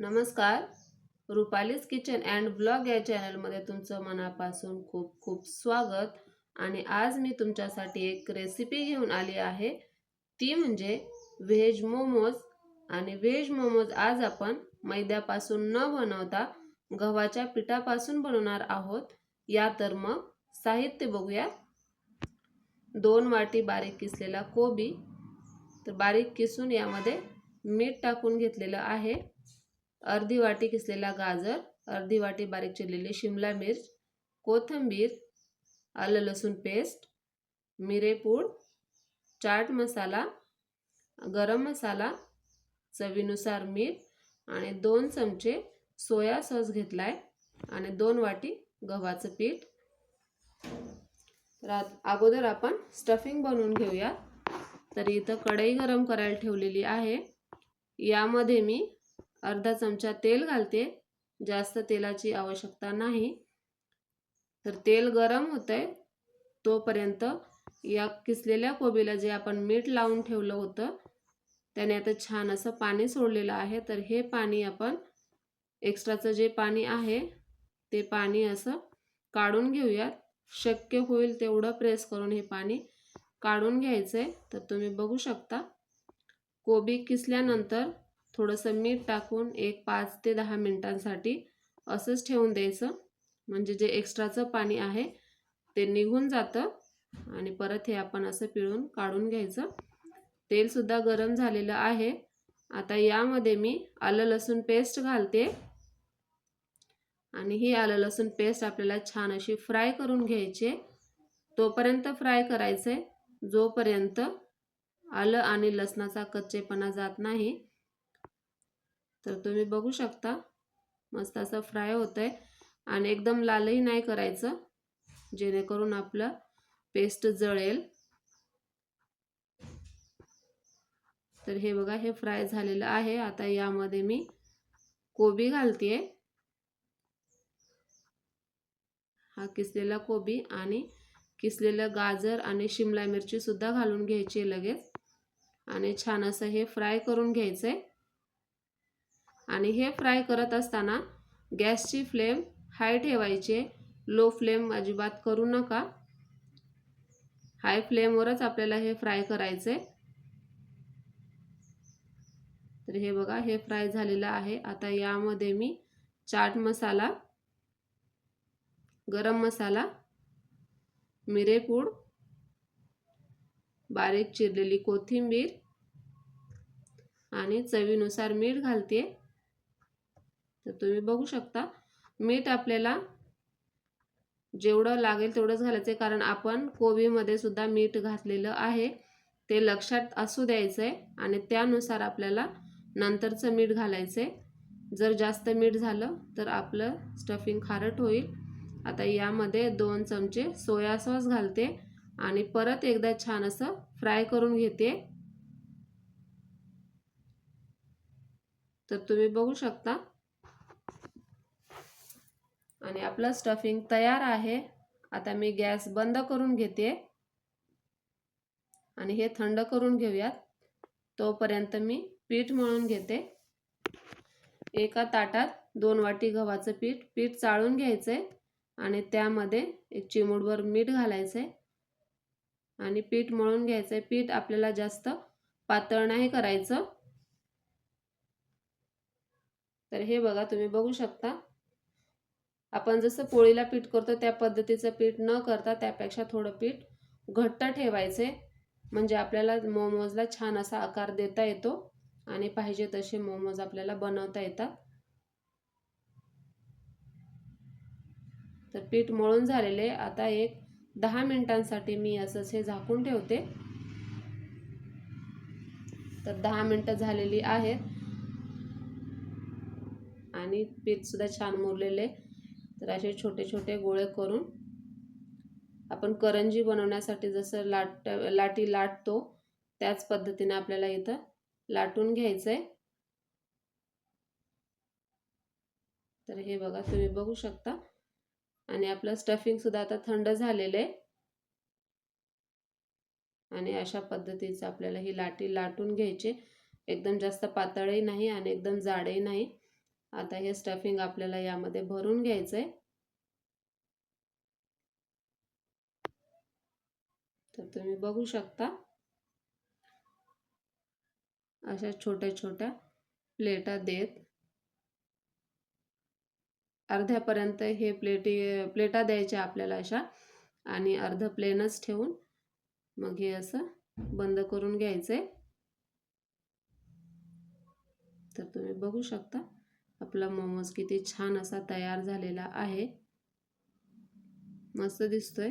नमस्कार. रुपालीज kitchen and blog या चॅनलमध्ये तुमचं मनापासून खूप खूप स्वागत. आणि आज मी तुमच्यासाठी एक रेसिपी घेऊन आली आहे. ती म्हणजे व्हेज मोमोज आणि व्हेज मोमोज आज आपण मैद्यापासून न बनवता गव्हाच्या पिठापासून बनवणार आहोत. या तर मग साहित्य बघूया दोन वाटी बारीक किसलेला कोबी. तर बारीक किसून यामध्ये मीठ टाकून घेतलेलं आहे. अर्धी वाटी किसलेला गाजर अर्धी वाटी बारीक चिरलेली शिमला मिर्च कोथिंबीर आलं लसूण पेस्ट मिरेपूड चाट मसाला गरम मसाला चवीनुसार मीठ आणि दोन चमचे सोया सॉस घेतला आहे आणि दोन वाटी गव्हाचं पीठ. तर अगोदर आपण स्टफिंग बनवून घेऊया. तर इथं कढई गरम करायला ठेवलेली आहे. यामध्ये मी अर्धा चमचा तेल घालते. जास्त तेलाची आवश्यकता नाही. तर तेल गरम होतं आहे तोपर्यंत या किसलेल्या कोबीला जे आपण मीठ लावून ठेवलं होतं त्याने आता छान असं पाणी सोडलेलं आहे. तर हे पाणी आपण एक्स्ट्राचं जे पाणी आहे ते पाणी असं काढून घेऊयात. शक्य होईल तेवढं प्रेस करून हे पाणी काढून घ्यायचं आहे तर तुम्ही बघू शकता. कोबी किसल्यानंतर थोडंसं मीठ टाकून एक पाच ते दहा मिनटांसाठी असंच ठेवून द्यायचं. म्हणजे जे एक्स्ट्राचं पाणी आहे ते निघून जातं आणि परत हे आपण असं पिळून काढून घ्यायचं. तेलसुद्धा गरम झालेलं आहे. आता यामध्ये मी आलं लसूण पेस्ट घालते. आणि ही आलं लसूण पेस्ट आपल्याला छान अशी फ्राय करून घ्यायची तोपर्यंत फ्राय करायचं आहे जोपर्यंत आलं आणि लसणाचा कच्चेपणा जात नाही तर तुम्ही बघू शकता. मस्त असं फ्राय होत आहे आणि एकदम लालही नाही करायचं जेणेकरून आपलं पेस्ट जळेल. तर हे बघा हे फ्राय झालेलं आहे. आता यामध्ये मी कोबी घालते हा किसलेला कोबी आणि किसलेलं गाजर आणि शिमला मिरची सुद्धा घालून घ्यायची लगेच. आणि छान असं हे फ्राय करून घ्यायचं आहे आणि हे फ्राय करत असताना गॅसची फ्लेम हाय ठेवायची लो फ्लेम अजिबात करू नका. हाय फ्लेमवरच आपल्याला हे फ्राय करायचे तर हे बघा हे फ्राय झालेलं आहे. आता यामध्ये मी चाट मसाला गरम मसाला मिरेपूड बारीक चिरलेली कोथिंबीर आणि चवीनुसार मीठ घालते तर तुम्ही बघू शकता मीठ आपल्याला जेवढं लागेल तेवढंच घालायचं आहे कारण आपण कोबीमध्ये सुद्धा मीठ घातलेलं आहे. ते लक्षात असू द्यायचं आहे आणि त्यानुसार आपल्याला नंतरचं मीठ घालायचं आहे जर जास्त मीठ झालं तर आपलं स्टफिंग खारट होईल. आता यामध्ये दोन चमचे सोया सॉस घालते आणि परत एकदा छान असं फ्राय करून घेते. तर तुम्ही बघू शकता आणि आपलं स्टफिंग तयार आहे. आता मी गॅस बंद करून घेते. आणि हे थंड करून घेऊयात. तोपर्यंत मी पीठ मळून घेते. एका ताटात दोन वाटी गव्हाचं पीठ पीठ चाळून घ्यायचं. आणि त्यामध्ये एक चिमूटभर मीठ घालायचं. आणि पीठ मळून घ्यायचं. पीठ आपल्याला जास्त पातळ नाही करायचं. तर हे बघा तुम्ही बघू शकता. आपण जसं पोळीला पीठ करतो त्या पद्धतीचं पीठ न करता त्यापेक्षा थोडं पीठ घट्ट ठेवायचे. म्हणजे आपल्याला मोमोजला छान असा आकार देता येतो आणि पाहिजे तसे मोमोज आपल्याला बनवता येतात. तर पीठ मळून झालेले आता एक दहा मिनिटांसाठी मी असंच हे झाकून ठेवते. तर दहा मिनटं झालेली आहेत. आणि पीठ सुद्धा छान मुरलेले. तर असे छोटे छोटे गोळे करून आपण करंजी बनवण्यासाठी जसं लाट लाटी लाटतो त्याच पद्धतीने आपल्याला इथं लाटून घ्यायचं आहे तर हे बघा तुम्ही बघू शकता. आणि आपलं स्टफिंगसुद्धा आता थंड झालेलं आहे आणि अशा पद्धतीचं आपल्याला ही लाटी लाटून घ्यायची. एकदम जास्त पातळही नाही आणि एकदम जाडही नाही. आता हे स्टफिंग आपल्याला यामध्ये भरून घ्यायचं आहे तर तुम्ही बघू शकता. अशा छोट्या छोट्या प्लेटा देत. अर्ध्यापर्यंत हे प्लेटी प्लेटा द्यायच्या आपल्याला अशा. आणि अर्ध प्लेनच ठेवून मग हे असं बंद करून घ्यायचं आहे तर तुम्ही बघू शकता. आपला मोमोज किती छान असा तयार झालेला आहे. मस्त दिसतोय.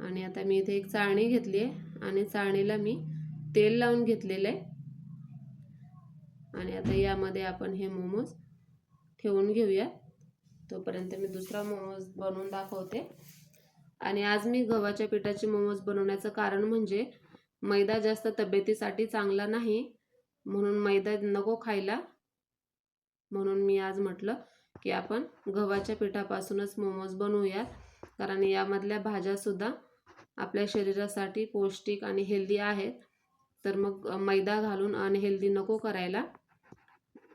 आणि आता मी इथे एक चाळणी घेतली आहे. आणि चाळणीला मी तेल लावून घेतलेलं आहे. आणि आता यामध्ये आपण हे मोमोज ठेवून घेऊया. तोपर्यंत मी दुसरा मोमोज बनवून दाखवते. आणि आज मी गव्हाच्या पिठाचे मोमोज बनवण्याचं कारण म्हणजे मैदा जास्त तब्येतीसाठी चांगला नाही. म्हणून मैदा नको खायला. म्हणून मी आज म्हटलं की आपण गव्हाच्या पिठापासूनच मोमोज बनवूयात. कारण यामधल्या भाज्यासुद्धा आपल्या शरीरासाठी पौष्टिक आणि हेल्दी आहेत. तर मग मैदा घालून अनहेल्दी नको करायला.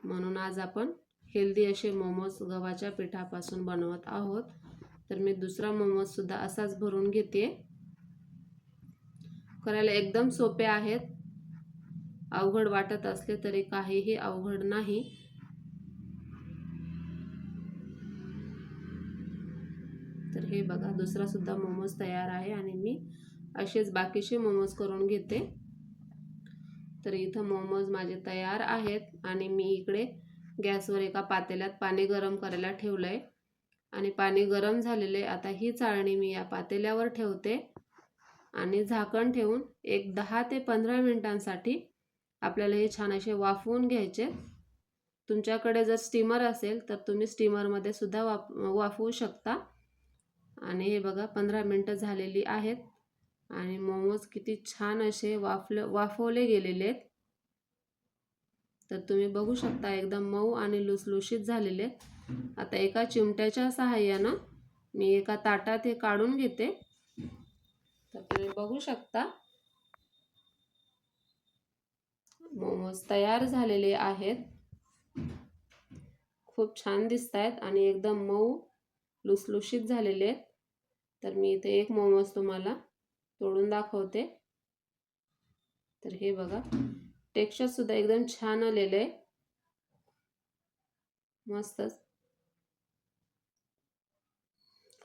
म्हणून आज आपण हेल्दी असे मोमोज गव्हाच्या पिठापासून बनवत आहोत. तर मी दुसरा मोमोजसुद्धा असाच भरून घेते. करायला एकदम सोपे आहेत. अवघड वाटत असले तरी काहीही अवघड नाही. तर हे बघा दुसरासुद्धा मोमोज तयार आहे आणि मी असेच बाकीचे मोमोज करून घेते. तर इथं मोमोज माझे तयार आहेत आणि मी इकडे गॅसवर एका पातेल्यात पाणी गरम करायला ठेवलं आहे आणि पाणी गरम झालेले आता ही चाळणी मी या पातेल्यावर ठेवते. आणि झाकण ठेवून एक दहा ते पंधरा मिनिटांसाठी आपल्याला हे छान असे वाफवून घ्यायचे. तुमच्याकडे जर स्टीमर असेल तर तुम्ही स्टीमरमध्ये सुद्धा वाफ वाफवू शकता. आणि हे बघा पंधरा मिनटं झालेली आहेत. आणि मोमोज किती छान असे वाफले वाफवले गेलेले आहेत. तर तुम्ही बघू शकता एकदम मऊ आणि लुसलुशीत झालेले आहेत. आता एका चिमट्याच्या सहाय्यानं मी एका ताटात हे काढून घेते. तर तुम्ही बघू शकता मोमोज तयार झालेले आहेत. खूप छान दिसत आहेत आणि एकदम मऊ लुसलुशीत झालेले आहेत. तर मी इथे एक मोमोज तुम्हाला तोडून दाखवते. तर हे बघा टेक्स्चरसुद्धा एकदम छान आलेलं आहे. मस्तच.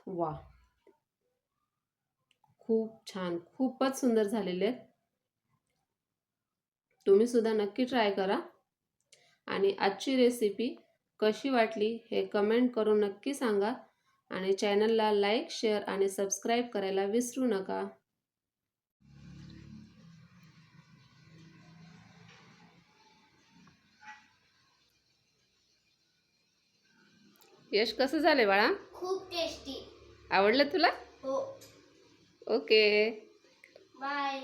वा खूप छान खूपच सुंदर झालेले आहेत. तुम्ही सुद्धा नक्की ट्राय करा. आणि आजची रेसिपी कशी वाटली हे कमेंट करून नक्की सांगा. आणि चॅनलला लाईक शेअर आणि सबस्क्राईब करायला विसरू नका. यश कसं झालंय बाळा? खूप टेस्टी आवडलं तुला? हो. Okay bye